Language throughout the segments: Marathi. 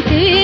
जानते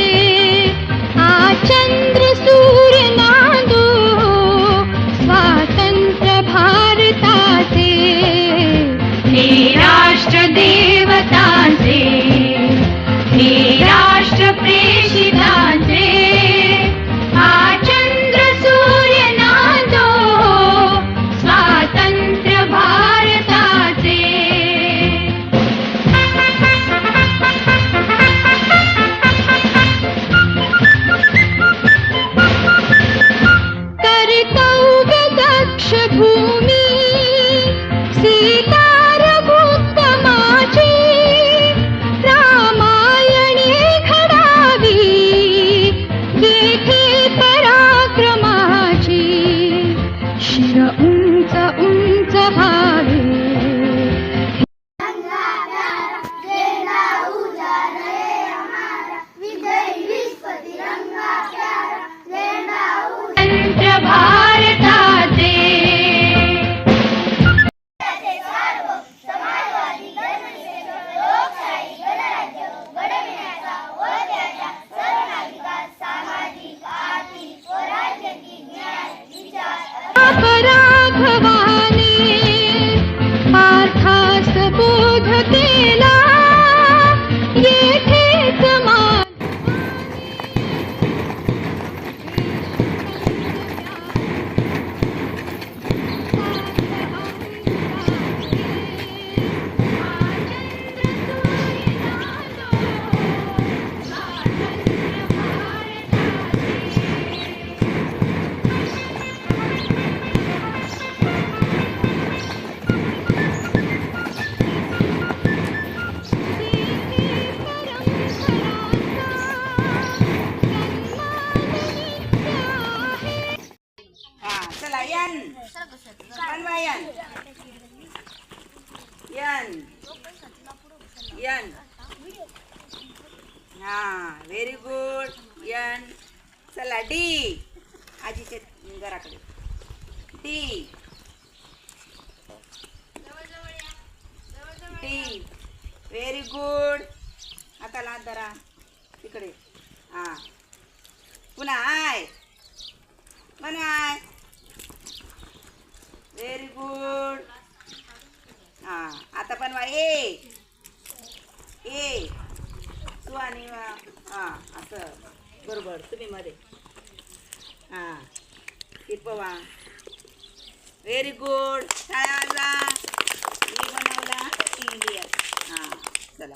यन। हा व्हेरी गुड यन. चला डी. आजीचे घराकडे. डी. डी. व्हेरी गुड आता ला दरा तिकडे. हां. पुन्हा आय. पण आय व्हेरी गुड हा आता बनवा. ए ए तू आणि हा असं. बरोबर तुम्ही मध्ये. हा टिपवा. व्हेरी गुड टाळ्या मी बनवला इंडियन. हां चला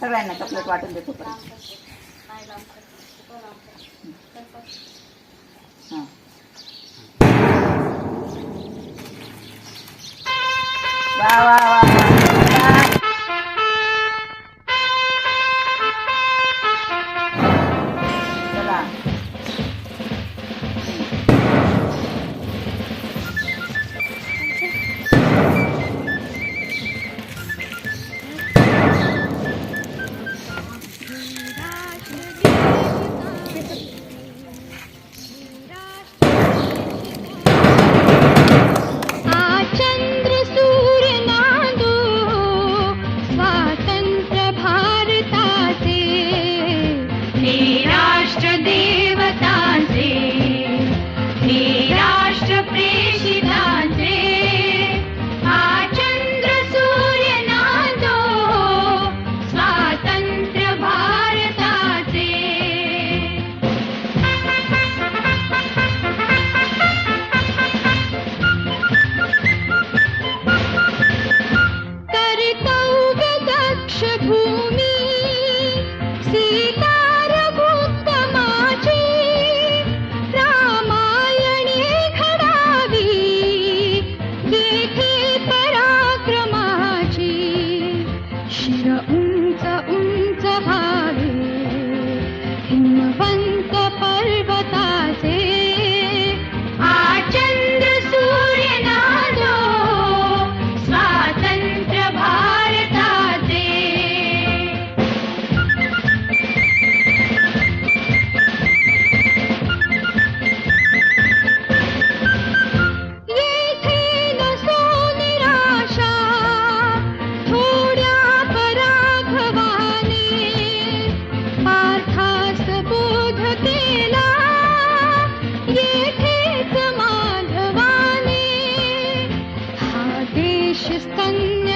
सगळ्यांना चॉकलेट वाटून देतो पण हां shift and